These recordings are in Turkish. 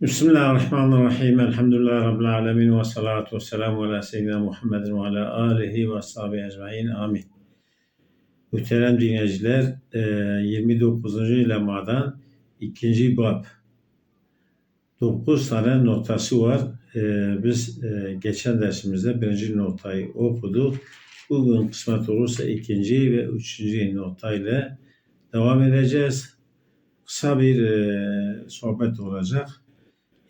Bismillahirrahmanirrahim. Elhamdülillahi Rabbil alemin ve salatu ve selamu ala seyyidina Muhammedin ve ala alihi ve ashabi ecmain. Amin. Muhterem dinleyiciler, e, 29. lemadan ikinci bab. 9 tane notası var. E, Biz e, geçen dersimizde birinci notayı okuduk. Bugün kısmet olursa ikinci ve üçüncü notayla devam edeceğiz. Kısa bir e, sohbet olacak.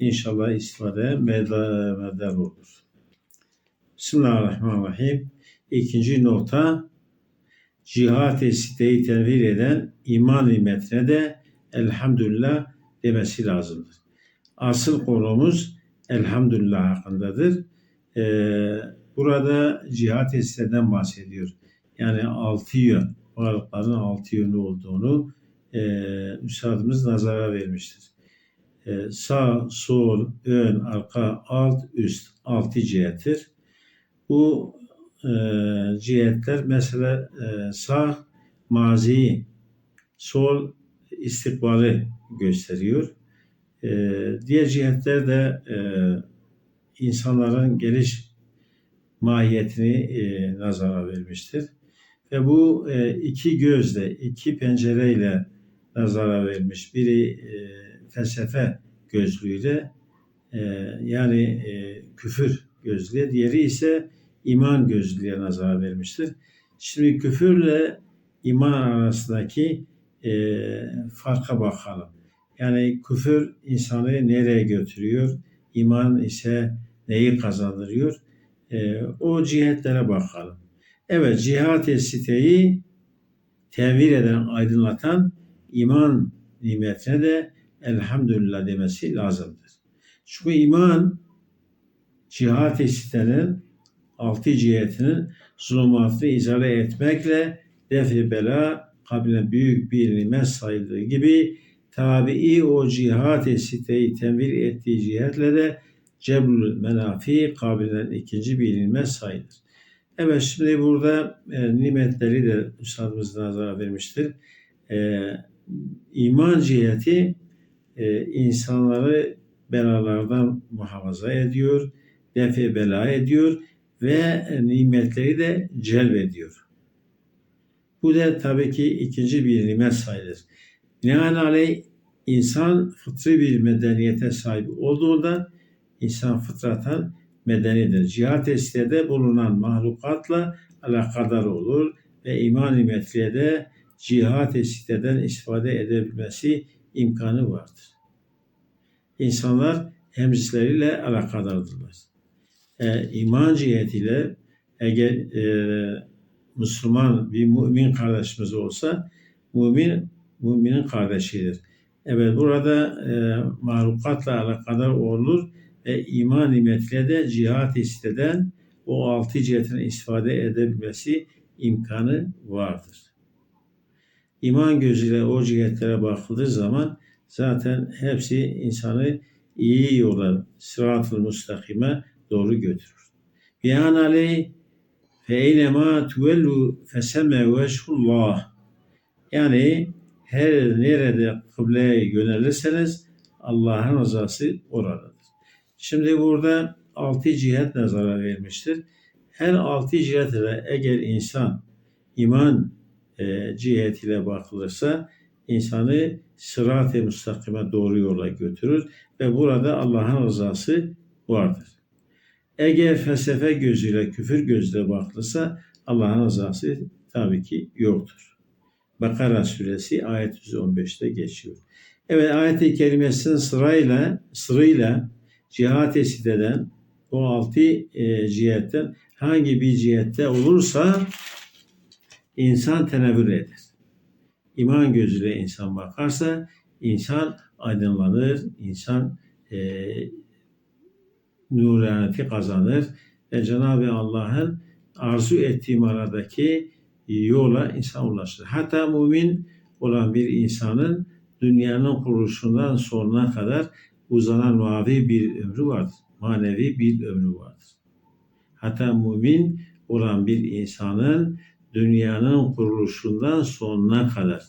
İnşallah istifade medar, olur. Bismillahirrahmanirrahim. İkinci nota cihat-ı siteyi tenvir eden iman nimetine de elhamdülillah demesi lazımdır. Asıl konumuz elhamdülillah hakkındadır. Ee, burada cihat-ı siteden bahsediyor. Yani altı yön, varlıkların altı yönü olduğunu e, Üstadımız nazara vermiştir. E, sağ, sol, ön, arka, alt, üst, altı cihettir. Bu e, cihetler mesela e, sağ maziyi, sol istikbali gösteriyor. E, diğer cihetler de e, insanların geliş mahiyetini e, nazara vermiştir. Ve bu e, iki gözle, iki pencereyle nazara vermiş. Biri e, felsefe gözlüğüyle e, yani e, küfür gözlüğü, diğeri ise iman gözlüğüyle nazara vermiştir. Şimdi küfürle iman arasındaki e, farka bakalım. Yani küfür insanı nereye götürüyor? İman ise neyi kazandırıyor? E, o cihetlere bakalım. Evet, cihat-ı siteyi tevil eden, aydınlatan iman nimetine de elhamdülillah demesi lazımdır. Çünkü iman cihat-ı sitenin altı cihetinin zulümatını izale etmekle defi bela kabile büyük bir nimet sayıldığı gibi tabii o cihat-ı siteyi temvil ettiği cihetle de cebrül menafi kabilen ikinci bir nimet sayılır. Evet şimdi burada e, nimetleri de Üstadımız nazara vermiştir. E, iman ciheti e, insanları belalardan muhafaza ediyor, defi bela ediyor ve nimetleri de celbediyor. Bu da tabii ki ikinci bir nimet sayılır. Binaenaleyh insan fıtri bir medeniyete sahip olduğunda insan fıtratan medenidir. Cihat estede bulunan mahlukatla alakadar olur ve iman nimetliğe de cihat siteden istifade edebilmesi imkanı vardır. İnsanlar hemcisleriyle alakadardırlar. E, iman cihetiyle eğer e, Müslüman bir mümin kardeşimiz olsa mümin müminin kardeşidir. Evet burada e, mahlukatla alakadar olur ve iman nimetle de cihat isteden o altı cihetine istifade edebilmesi imkanı vardır. İman gözüyle o cihetlere bakıldığı zaman zaten hepsi insanı iyi yola, sırat-ı müstakime doğru götürür. Binaenaleyh fe eynema tuvellu fesemme veşhullah yani her nerede kıbleye yönelirseniz Allah'ın rızası oradadır. Şimdi burada altı cihet nazara vermiştir. Her altı cihet ile eğer insan iman e, cihetiyle bakılırsa insanı sırat-ı müstakime doğru yola götürür ve burada Allah'ın rızası vardır. Eğer felsefe gözüyle, küfür gözüyle bakılırsa Allah'ın rızası tabii ki yoktur. Bakara suresi ayet 115'te geçiyor. Evet ayet-i kerimesinin sırayla, sırayla cihat esit eden o altı e, cihetten hangi bir cihette olursa insan tenevvür eder. İman gözüyle insan bakarsa insan aydınlanır, insan e, nuraniyeti kazanır ve Cenab-ı Allah'ın arzu ettiği manadaki yola insan ulaşır. Hatta mümin olan bir insanın dünyanın kuruluşundan sonuna kadar uzanan mavi bir ömrü vardır. Manevi bir ömrü vardır. Hatta mümin olan bir insanın dünyanın kuruluşundan sonuna kadar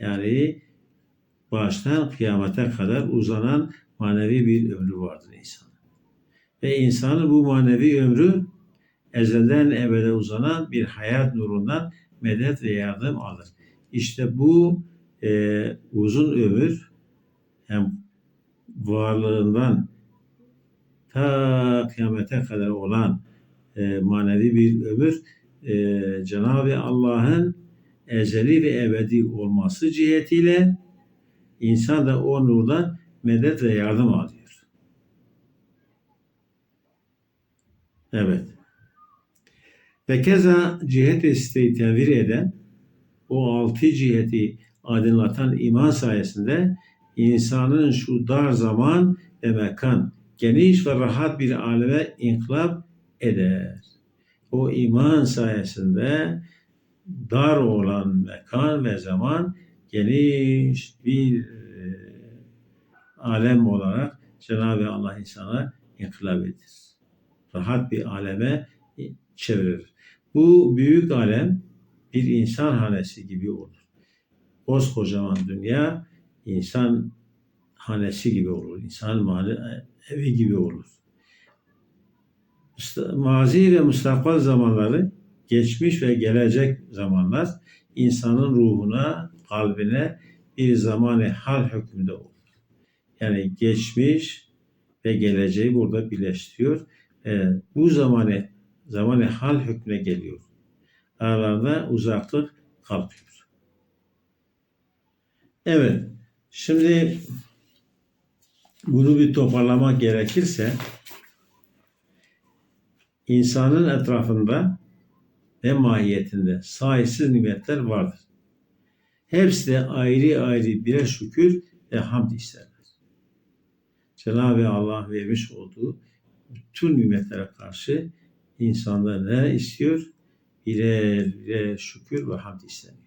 yani baştan kıyamete kadar uzanan manevi bir ömrü vardır insanın. Ve insanın bu manevi ömrü ezelden ebede uzanan bir hayat nurundan medet ve yardım alır. İşte bu e, uzun ömür hem varlığından ta kıyamete kadar olan e, manevi bir ömür e, Cenab-ı Allah'ın ezeli ve ebedi olması cihetiyle insan da o nurdan medet ve yardım alıyor. Evet. Ve keza cihet isteği tevir eden o altı ciheti aydınlatan iman sayesinde insanın şu dar zaman ve mekan geniş ve rahat bir aleme inkılap eder. O iman sayesinde dar olan mekan ve zaman geniş bir e, alem olarak Cenab-ı Allah insana inkılap eder. Rahat bir aleme çevirir. Bu büyük alem bir insan hanesi gibi olur. Koskocaman dünya insan hanesi gibi olur. İnsan mali, evi gibi olur. Mazi ve mustakbal zamanları, geçmiş ve gelecek zamanlar insanın ruhuna, kalbine bir zamanı hal hükmünde olur. Yani geçmiş ve geleceği burada birleştiriyor. Ee, bu zamanı zamanı hal hükmüne geliyor. Aralarında uzaklık kalkıyor. Evet, şimdi bunu bir toparlamak gerekirse insanın etrafında ve mahiyetinde sayısız nimetler vardır. Hepsi de ayrı ayrı birer şükür ve hamd isterler. Cenab-ı Allah vermiş olduğu bütün nimetlere karşı insanlar ne istiyor? Birer birer şükür ve hamd isteniyor.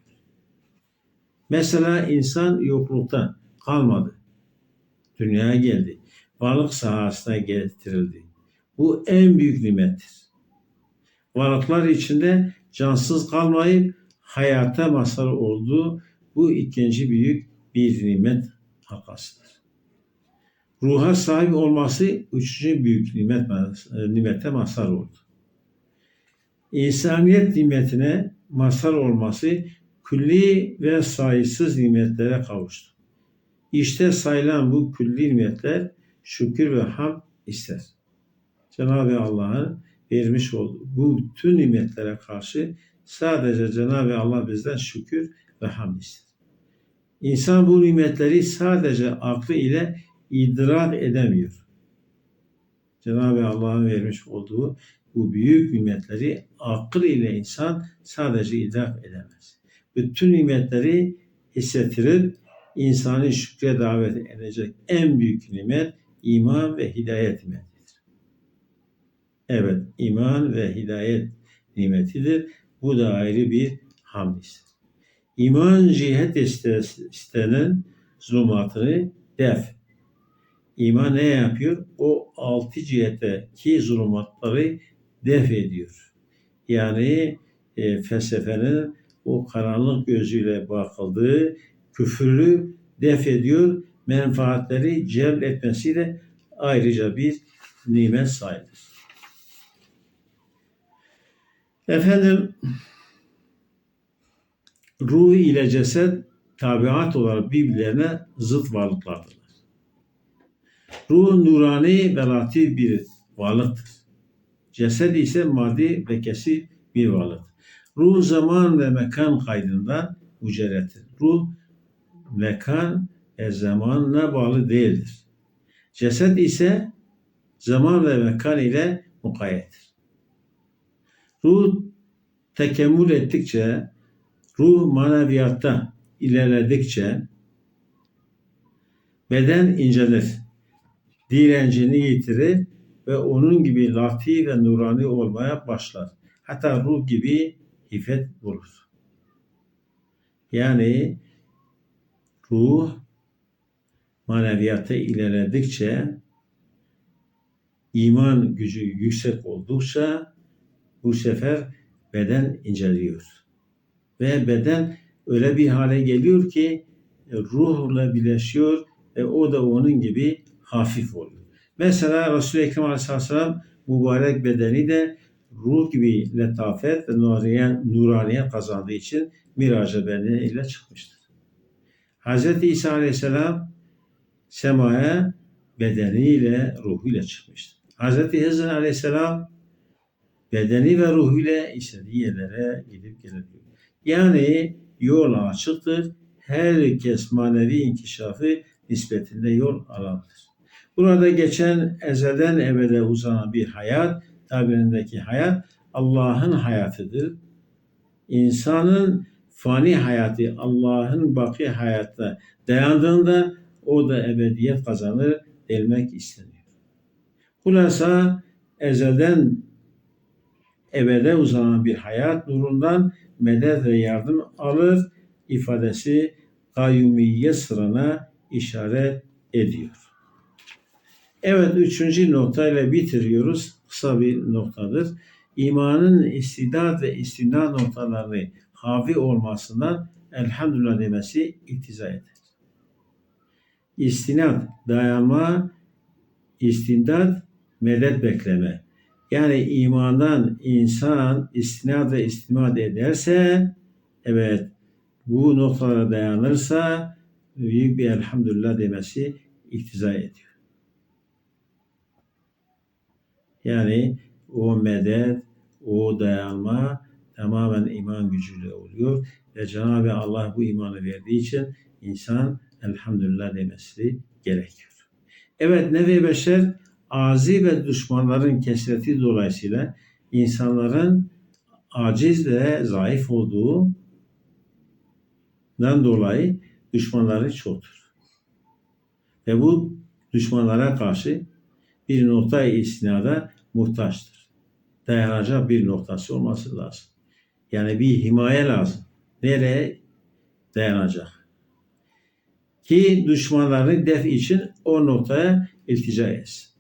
Mesela insan yokluktan kalmadı. Dünyaya geldi. Varlık sahasına getirildi. Bu en büyük nimettir. Varlıklar içinde cansız kalmayıp hayata mazhar olduğu bu ikinci büyük bir nimet halkasıdır. Ruha sahip olması üçüncü büyük nimet, nimete mazhar oldu. İnsaniyet nimetine mazhar olması külli ve sayısız nimetlere kavuştu. İşte sayılan bu külli nimetler şükür ve ham ister. Cenab-ı Allah'ın vermiş olduğu bu bütün nimetlere karşı sadece Cenab-ı Allah bizden şükür ve hamd ister. İnsan bu nimetleri sadece aklı ile idrak edemiyor. Cenab-ı Allah'ın vermiş olduğu bu büyük nimetleri akıl ile insan sadece idrak edemez. Bütün nimetleri hissettirir, insanı şükre davet edecek en büyük nimet iman ve hidayet nimetidir. Evet, iman ve hidayet nimetidir. Bu da ayrı bir hamdidir. İman cihet istenen zulümatını def. İman ne yapıyor? O altı cihetteki zulümatları def ediyor. Yani e, felsefenin o karanlık gözüyle bakıldığı küfürü def ediyor, menfaatleri celp etmesiyle ayrıca bir nimet sayılır. Efendim, ruh ile ceset tabiat olarak birbirlerine zıt varlıklardırlar. Ruh nurani ve latif bir varlıktır. Ceset ise maddi ve kesif bir varlık. Ruh zaman ve mekan kaydında mücerrettir. Ruh mekan ve zamanla bağlı değildir. Ceset ise zaman ve mekan ile mukayyettir. Ruh tekemmül ettikçe, ruh maneviyatta ilerledikçe beden incelir, direncini yitirir ve onun gibi latif ve nurani olmaya başlar. Hatta ruh gibi hifet bulur. Yani ruh maneviyata ilerledikçe iman gücü yüksek oldukça bu sefer beden inceliyor. Ve beden öyle bir hale geliyor ki e, ruhla birleşiyor ve o da onun gibi hafif oluyor. Mesela Resul-i Ekrem Aleyhisselam mübarek bedeni de ruh gibi letafet ve nuraniye, nuraniye kazandığı için miraca bedeniyle çıkmıştır. Hz. İsa Aleyhisselam semaya bedeniyle, ruhuyla çıkmıştır. Hz. Hızır Aleyhisselam bedeni ve ruhuyla istediği yerlere gidip gelebiliyor. Yani yol açıktır. Herkes manevi inkişafı nispetinde yol alabilir. Burada geçen ezelden ebede uzanan bir hayat, tabirindeki hayat Allah'ın hayatıdır. İnsanın fani hayatı Allah'ın baki hayatta dayandığında o da ebediyet kazanır delmek isteniyor. Hulasa ezelden ebede uzanan bir hayat nurundan medet ve yardım alır ifadesi kayyumiye sırana işaret ediyor. Evet üçüncü noktayla bitiriyoruz. Kısa bir noktadır. İmanın istidat ve istinad noktalarını havi olmasından elhamdülillah demesi iktiza eder. İstinad, dayanma, istindat, medet bekleme. Yani imandan insan istinad ve istimad ederse, evet bu noktalara dayanırsa büyük bir elhamdülillah demesi iktiza ediyor. Yani o medet, o dayanma tamamen iman gücüyle oluyor. Ve Cenab-ı Allah bu imanı verdiği için insan elhamdülillah demesi gerekiyor. Evet nevi beşer azi ve düşmanların kesreti dolayısıyla insanların aciz ve zayıf olduğundan dolayı düşmanları çoktur. Ve bu düşmanlara karşı bir noktayı istinada muhtaçtır. Dayanacak bir noktası olması lazım. Yani bir himaye lazım. Nereye dayanacak? Ki düşmanları def için o noktaya iltica etsin.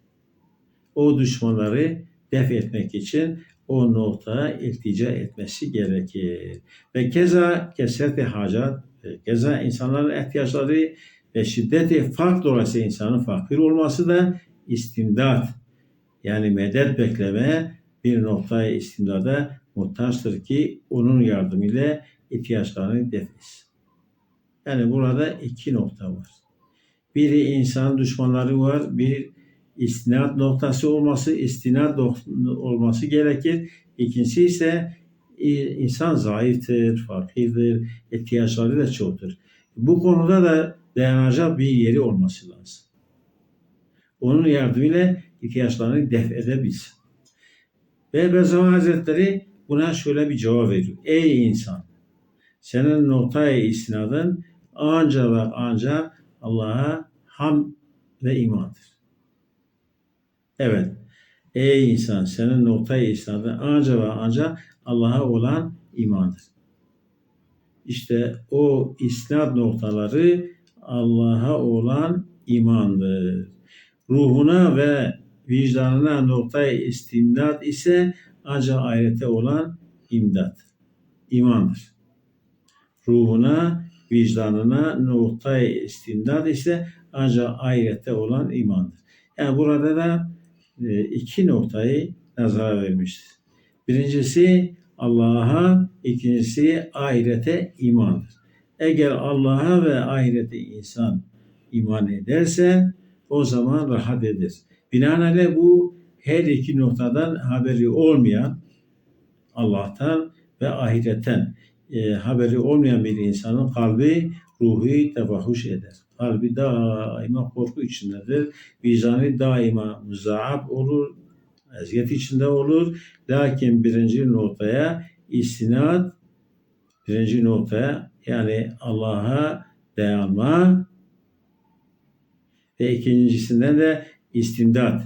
O düşmanları def etmek için o noktaya iltica etmesi gerekir. Ve keza kesreti hacat, keza insanların ihtiyaçları ve şiddeti fark dolayısıyla insanın fakir olması da istimdat yani medet bekleme bir noktaya istimdada muhtaçtır ki onun yardımıyla ihtiyaçlarını defetsin. Yani burada iki nokta var. Biri insan düşmanları var, bir istinat noktası olması, istinat olması gerekir. İkincisi ise insan zayıftır, fakirdir, ihtiyaçları da çoktur. Bu konuda da dayanacak bir yeri olması lazım. Onun yardımıyla ihtiyaçlarını def edebilsin. Ve Bezavi Hazretleri buna şöyle bir cevap veriyor. Ey insan! Senin noktaya istinadın ancak ve ancak Allah'a ham ve imandır. Evet. Ey insan senin noktaya istinadın ancak ve ancak Allah'a olan imandır. İşte o isnat noktaları Allah'a olan imandır. Ruhuna ve vicdanına noktayı istimdat ise ancak ahirete olan imdat, imandır. Ruhuna, vicdanına noktayı istimdat ise ancak ahirete olan imandır. Yani burada da iki noktayı nazara vermiştir. Birincisi Allah'a, ikincisi ahirete imandır. Eğer Allah'a ve ahirete insan iman ederse o zaman rahat eder. Binaenaleyh bu her iki noktadan haberi olmayan Allah'tan ve ahiretten e, haberi olmayan bir insanın kalbi ruhu tefahuş eder. Kalbi daima korku içindedir. Vicdanı daima muzaab olur, eziyet içinde olur. Lakin birinci noktaya istinad, birinci noktaya yani Allah'a dayanma ve ikincisinden de istimdat.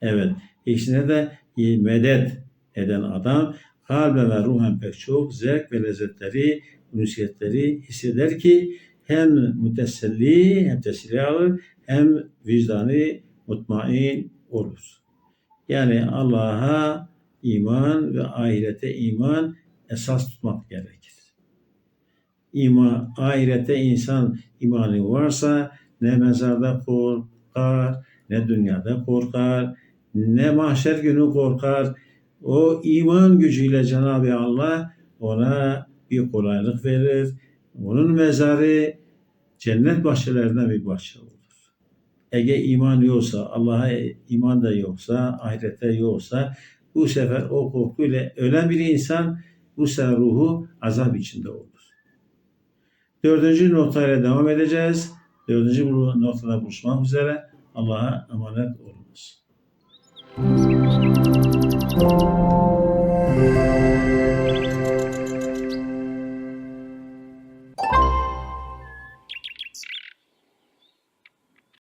Evet. İkisine de medet eden adam kalben ve ruhen pek çok zevk ve lezzetleri, ünsiyetleri hisseder ki hem müteselli hem teselli alır hem vicdanı mutmain olur. Yani Allah'a iman ve ahirete iman esas tutmak gerekir. ima, ahirete insan imanı varsa ne mezarda korkar, ne dünyada korkar, ne mahşer günü korkar. O iman gücüyle Cenab-ı Allah ona bir kolaylık verir. Onun mezarı cennet bahçelerinden bir bahçe olur. Eğer iman yoksa, Allah'a iman da yoksa, ahirete yoksa bu sefer o korkuyla ölen bir insan bu sefer ruhu azap içinde olur. Dördüncü noktayla devam edeceğiz. Dördüncü noktada buluşmak üzere. Allah'a emanet olunuz.